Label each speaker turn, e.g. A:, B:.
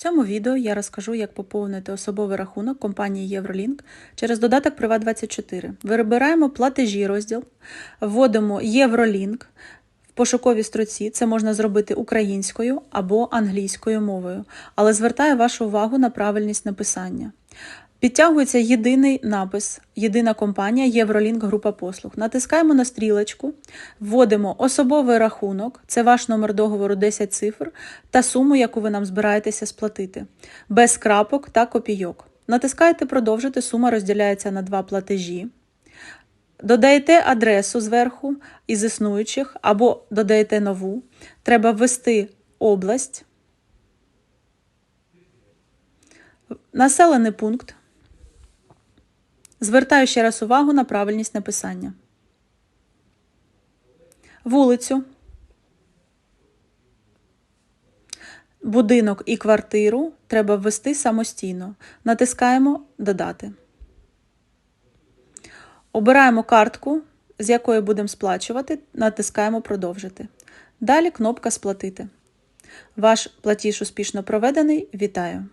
A: Цьому відео я розкажу, як поповнити особовий рахунок компанії Євролінк через додаток Приват24. Вибираємо платежі розділ, вводимо Євролінк. В пошуковій строці це можна зробити українською або англійською мовою, але звертаю вашу увагу на правильність написання. Підтягується єдиний напис, єдина компанія Євролінк Група послуг. Натискаємо на стрілочку, вводимо особовий рахунок, це ваш номер договору 10 цифр, та суму, яку ви нам збираєтеся сплатити, без крапок та копійок. Натискаєте продовжити, сума розділяється на два платежі. Додаєте адресу зверху із існуючих або додаєте нову. Треба ввести область, населений пункт. Звертаю ще раз увагу на правильність написання. Вулицю, будинок і квартиру треба ввести самостійно. Натискаємо Додати. Обираємо картку, з якої будемо сплачувати, натискаємо Продовжити. Далі кнопка Сплатити. Ваш платіж успішно проведений. Вітаю!